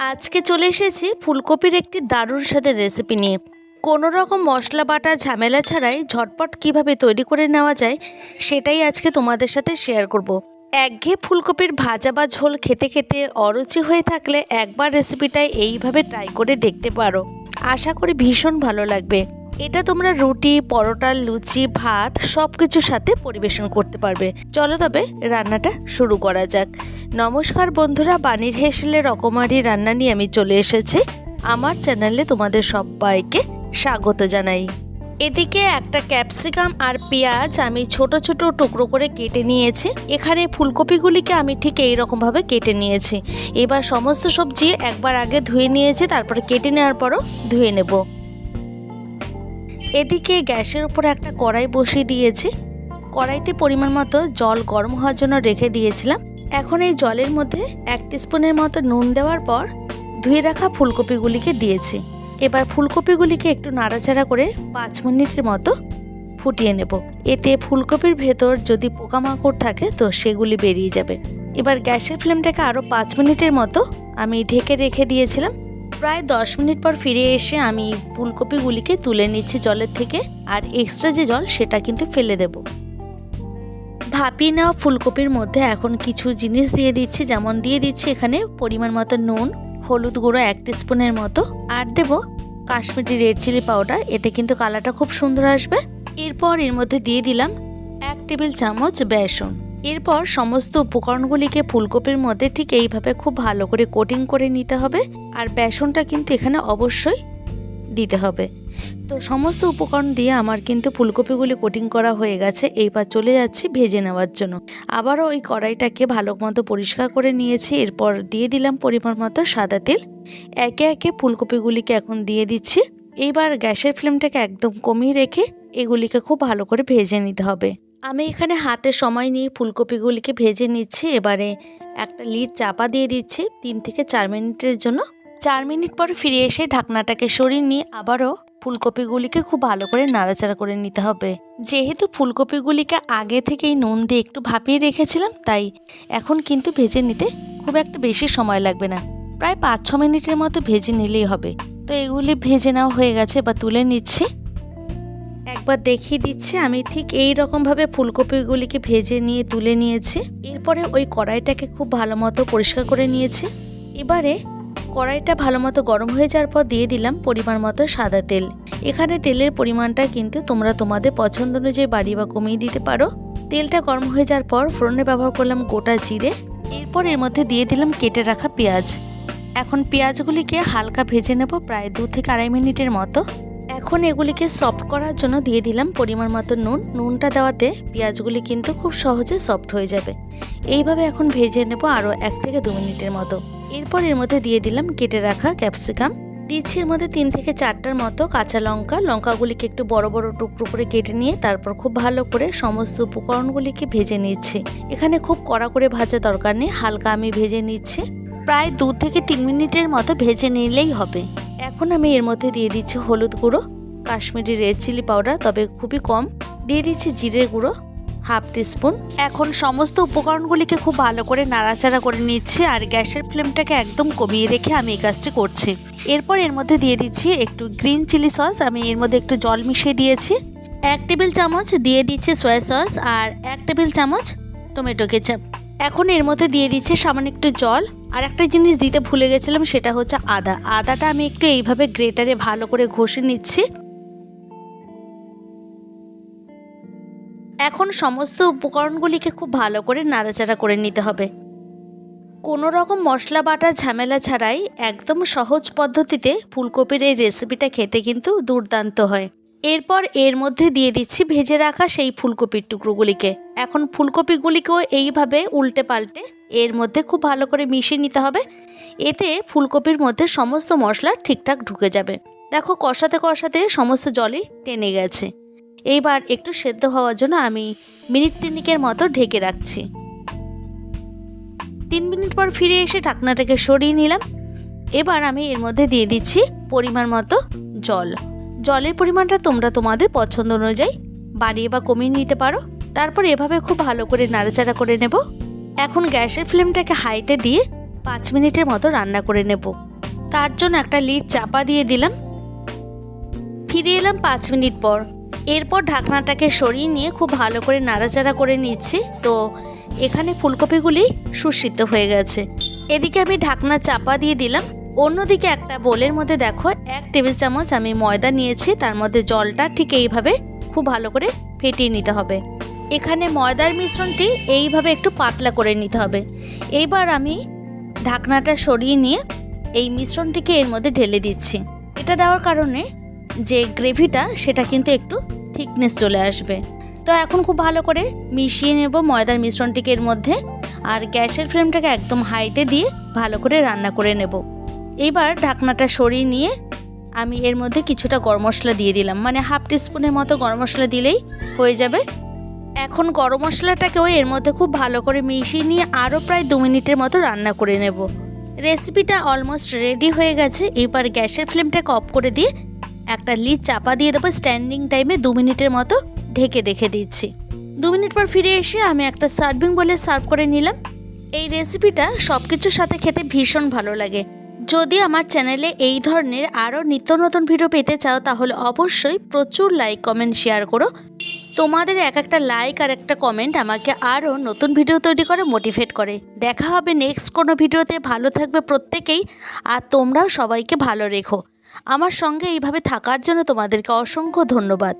আজকে চলে এসেছি ফুলকপির একটি দারুণ স্বাদের রেসিপি নিয়ে। কোনো রকম মশলা বাটা, ঝামেলা ছাড়াই ঝটপট কীভাবে তৈরি করে নেওয়া যায় সেটাই আজকে তোমাদের সাথে শেয়ার করব। একঘেয়ে ফুলকপির ভাজা বা ঝোল খেতে খেতে অরুচি হয়ে থাকলে একবার রেসিপিটাই এইভাবে ট্রাই করে দেখতে পারো। আশা করি ভীষণ ভালো লাগবে। এটা তোমরা রুটি, পরোটা, লুচি, ভাত সব কিছুর সাথে পরিবেশন করতে পারবে। চলো তবে রান্নাটা শুরু করা যাক। নমস্কার বন্ধুরা, বাণীর হেসেলে রকমারি রান্না নিয়ে আমি চলে এসেছি। আমার চ্যানেলে তোমাদের সবাইকে স্বাগত জানাই। এদিকে একটা ক্যাপসিকাম আর পেঁয়াজ আমি ছোট ছোট টুকরো করে কেটে নিয়েছি। এখানে ফুলকপিগুলিকে আমি ঠিক এই রকমভাবে কেটে নিয়েছি। এবার সমস্ত সবজি একবার আগে ধুয়ে নিয়েছি, তারপরে কেটে নেওয়ার পরও ধুয়ে নেব। এদিকে গ্যাসের উপর একটা কড়াই বসিয়ে দিয়েছি। কড়াইতে পরিমাণ মতো জল গরম হওয়ার জন্য রেখে দিয়েছিলাম। এখন এই জলের মধ্যে এক স্পুনের মতো নুন দেওয়ার পর ধুয়ে রাখা ফুলকপিগুলিকে দিয়েছি। এবার ফুলকপিগুলিকে একটু নাড়াচাড়া করে পাঁচ মিনিটের মতো ফুটিয়ে নেব। এতে ফুলকপির ভেতর যদি পোকামাকড় থাকে তো সেগুলি বেরিয়ে যাবে। এবার গ্যাসের ফ্লেমটাকে আরও পাঁচ মিনিটের মতো আমি ঢেকে রেখে দিয়েছিলাম। প্রায় দশ মিনিট পর ফিরে এসে আমি ফুলকপিগুলিকে তুলে নিচ্ছি জলের থেকে, আর এক্সট্রা যে জল সেটা কিন্তু ফেলে দেব। ভাপিয়ে নেওয়া ফুলকপির মধ্যে এখন কিছু জিনিস দিয়ে দিচ্ছি, যেমন দিয়ে দিচ্ছি এখানে পরিমাণ মতো নুন, হলুদ গুঁড়ো এক স্পুনের মতো, আর দেব কাশ্মীরি রেড চিলি পাউডার, এতে কিন্তু কালারটা খুব সুন্দর আসবে। এরপর এর মধ্যে দিয়ে দিলাম এক টেবিল চামচ বেসন। এরপর সমস্ত উপকরণগুলিকে ফুলকপির মধ্যে ঠিক এইভাবে খুব ভালো করে কোটিং করে নিতে হবে আর বেসনটা কিন্তু এখানে অবশ্যই দিতে হবে। তো সমস্ত উপকরণ দিয়ে আমার কিন্তু ফুলকপিগুলি কোটিং করা হয়ে গেছে, এইবার চলে যাচ্ছি ভেজে নেওয়ার জন্য। আবারও ওই কড়াইটাকে ভালো মতো পরিষ্কার করে নিয়েছি, এরপর দিয়ে দিলাম পরিমাণ মতো সাদা তেল। একে একে ফুলকপিগুলিকে এখন দিয়ে দিচ্ছি। এইবার গ্যাসের ফ্লেমটাকে একদম কমিয়ে রেখে এগুলিকে খুব ভালো করে ভেজে নিতে হবে। আমি এখানে হাতে সময় নিয়ে ফুলকপিগুলিকে ভেজে নিচ্ছি। এবারে একটা লিড চাপা দিয়ে দিচ্ছি তিন থেকে চার মিনিটের জন্য। চার মিনিট পর ফিরে এসে ঢাকনাটাকে সরিয়ে নিয়ে আবারও ফুলকপিগুলিকে খুব ভালো করে নাড়াচাড়া করে নিতে হবে। যেহেতু ফুলকপিগুলিকে আগে থেকেই নুন দিয়ে একটু ভাপিয়ে রেখেছিলাম, তাই এখন কিন্তু ভেজে নিতে খুব একটা বেশি সময় লাগবে না। প্রায় পাঁচ ছ মিনিটের মতো ভেজে নিলেই হবে। তো এগুলি ভেজে নেওয়া হয়ে গেছে বা তুলে নিচ্ছি। একবার দেখিয়ে দিচ্ছি, আমি ঠিক এই রকমভাবে ফুলকপিগুলিকে ভেজে নিয়ে, তুলে নিয়েছি। এরপরে ওই কড়াইটাকে খুব ভালো মতো পরিষ্কার করে নিয়েছি। এবারে কড়াইটা ভালো মতো গরম হয়ে যাওয়ার পর দিয়ে দিলাম পরিমাণ মতো সাদা তেল। এখানে তেলের পরিমাণটা কিন্তু তোমরা তোমাদের পছন্দ অনুযায়ী বাড়িয়ে বা কমিয়ে দিতে পারো। তেলটা গরম হয়ে যাওয়ার পর ফোড়নে ব্যবহার করলাম গোটা জিরে। এরপর এর মধ্যে দিয়ে দিলাম কেটে রাখা পেঁয়াজ। এখন পেঁয়াজগুলিকে হালকা ভেজে নেব প্রায় দু থেকে আড়াই মিনিটের মতো। এখন এগুলিকে সফট করার জন্য দিয়ে দিলাম পরিমাণ মতো নুন। নুনটা দেওয়াতে পেঁয়াজগুলি কিন্তু খুব সহজে সফট হয়ে যাবে। এইভাবে এখন ভেজে নেব আরও এক থেকে দু মিনিটের মতো। এরপর এর মধ্যে দিয়ে দিলাম কেটে রাখা ক্যাপসিকাম দিচ্ছি এর মধ্যে তিন থেকে চারটার মতো কাঁচা লঙ্কা। লঙ্কাগুলিকে একটু বড় বড় টুকরো করে কেটে নিয়ে তারপর খুব ভালো করে সমস্ত উপকরণগুলিকে ভেজে নিচ্ছি। এখানে খুব কড়া করে ভাজা দরকার নেই, হালকা আমি ভেজে নিচ্ছি। প্রায় দু থেকে তিন মিনিটের মতো ভেজে নিলেই হবে। এখন আমি এর মধ্যে দিয়ে দিচ্ছি হলুদ গুঁড়ো। কাশ্মীরি রেড চিলি পাউডার তবে খুবই কম। দিয়ে দিচ্ছি জিরে গুঁড়ো হাফ টিস্পুন এখন সমস্ত উপকরণগুলিকে খুব ভালো করে নাড়াচাড়া করে নিচ্ছি আর গ্যাসের ফ্লেমটাকে একদম কমিয়ে রেখে আমি এই কাজটি করছি। এরপর এর মধ্যে দিয়ে দিচ্ছি একটু গ্রিন চিলি সস আমি এর মধ্যে একটু জল মিশিয়ে দিয়েছি। এক টেবিল চামচ দিয়ে দিচ্ছি সয়া সস আর এক টেবিল চামচ টমেটো কেচাপ এখন এর মধ্যে দিয়ে দিচ্ছি সামান্য একটু জল। আর একটা জিনিস দিতে ভুলে গেছিলাম, সেটা হচ্ছে আদা। আদাটা আমি একটু এইভাবে গ্রেটারে ভালো করে ঘষে নিচ্ছি। এখন সমস্ত উপকরণগুলিকে খুব ভালো করে নাড়াচাড়া করে নিতে হবে। কোনো রকম মশলা, বাটার, ঝামেলা ছাড়াই একদম সহজ পদ্ধতিতে ফুলকপির এই রেসিপিটা খেতে কিন্তু দুর্দান্ত হয়। এরপর এর মধ্যে দিয়ে দিচ্ছি ভেজে রাখা সেই ফুলকপির টুকরোগুলিকে। এখন ফুলকপিগুলিকেও এইভাবে উল্টে পাল্টে এর মধ্যে খুব ভালো করে মিশিয়ে নিতে হবে। এতে ফুলকপির মধ্যে সমস্ত মশলা ঠিকঠাক ঢুকে যাবে। দেখো কষাতে কষাতে সমস্ত জলই টেনে গেছে। এইবার একটু সেদ্ধ হওয়ার জন্য আমি মিনিট তিনিকের মতো ঢেকে রাখছি। তিন মিনিট পর ফিরে এসে ঢাকনাটাকে সরিয়ে নিলাম। এবার আমি এর মধ্যে দিয়ে দিচ্ছি পরিমাণ মতো জল। জলের পরিমাণটা তোমরা তোমাদের পছন্দ অনুযায়ী বাড়িয়ে বা কমিয়ে নিতে পারো। তারপর এভাবে খুব ভালো করে নাড়াচাড়া করে নেব। এখন গ্যাসের ফ্লেমটাকে হাইতে দিয়ে পাঁচ মিনিটের মতো রান্না করে নেব। তার জন্য একটা লিড চাপা দিয়ে দিলাম। ফিরে এলাম পাঁচ মিনিট পর। এরপর ঢাকনাটাকে সরিয়ে নিয়ে খুব ভালো করে নাড়াচাড়া করে নিচ্ছি। তো এখানে ফুলকপিগুলি সুসিদ্ধ হয়ে গেছে। এদিকে আমি ঢাকনা চাপা দিয়ে দিলাম। অন্যদিকে একটা বোলের মধ্যে দেখো, এক টেবিল চামচ আমি ময়দা নিয়েছি। তার মধ্যে জলটা ঠিক এইভাবে খুব ভালো করে ফেটিয়ে নিতে হবে। এখানে ময়দার মিশ্রণটি এইভাবে একটু পাতলা করে নিতে হবে। এইবার আমি ঢাকনাটা সরিয়ে নিয়ে এই মিশ্রণটিকে এর মধ্যে ঢেলে দিচ্ছি। এটা দেওয়ার কারণে যে গ্রেভিটা, সেটা কিন্তু একটু থিকনেস চলে আসবে। তো এখন খুব ভালো করে মিশিয়ে নেব ময়দার মিশ্রণটিকে এর মধ্যে আর গ্যাসের ফ্লেমটাকে একদম হাইতে দিয়ে ভালো করে রান্না করে নেব। এইবার ঢাকনাটা সরিয়ে নিয়ে আমি এর মধ্যে কিছুটা গরম মশলা দিয়ে দিলাম। মানে হাফ টিস্পুনের মতো গরম মশলা দিলেই হয়ে যাবে। এখন গরম মশলাটাকেও এর মধ্যে খুব ভালো করে মিশিয়ে নিয়ে আরও প্রায় দু মিনিটের মতো রান্না করে নেব। রেসিপিটা অলমোস্ট রেডি হয়ে গেছে। এবার গ্যাসের ফ্লেমটাকে অফ করে দিয়ে একটা লিড চাপা দিয়ে দেবো স্ট্যান্ডিং টাইমে দু মিনিটের মতো ঢেকে রেখে দিচ্ছি। দু মিনিট পর ফিরে এসে আমি একটা সার্ভিং বলে সার্ভ করে নিলাম। এই রেসিপিটা সব কিছুর সাথে খেতে ভীষণ ভালো লাগে। যদি আমার চ্যানেলে এই ধরনের আরও নিত্য নতুন ভিডিও পেতে চাও, তাহলে অবশ্যই প্রচুর লাইক কমেন্ট শেয়ার করো। তোমাদের এক একটা লাইক আর একটা কমেন্ট আমাকে আরও নতুন ভিডিও তৈরি করে মোটিভেট করে। দেখা হবে নেক্সট কোনো ভিডিওতে ভালো থাকবে প্রত্যেকেই। আর তোমরাও সবাইকে ভালো রেখো। আমার সঙ্গে এইভাবে থাকার জন্য তোমাদেরকে অসংখ্য ধন্যবাদ।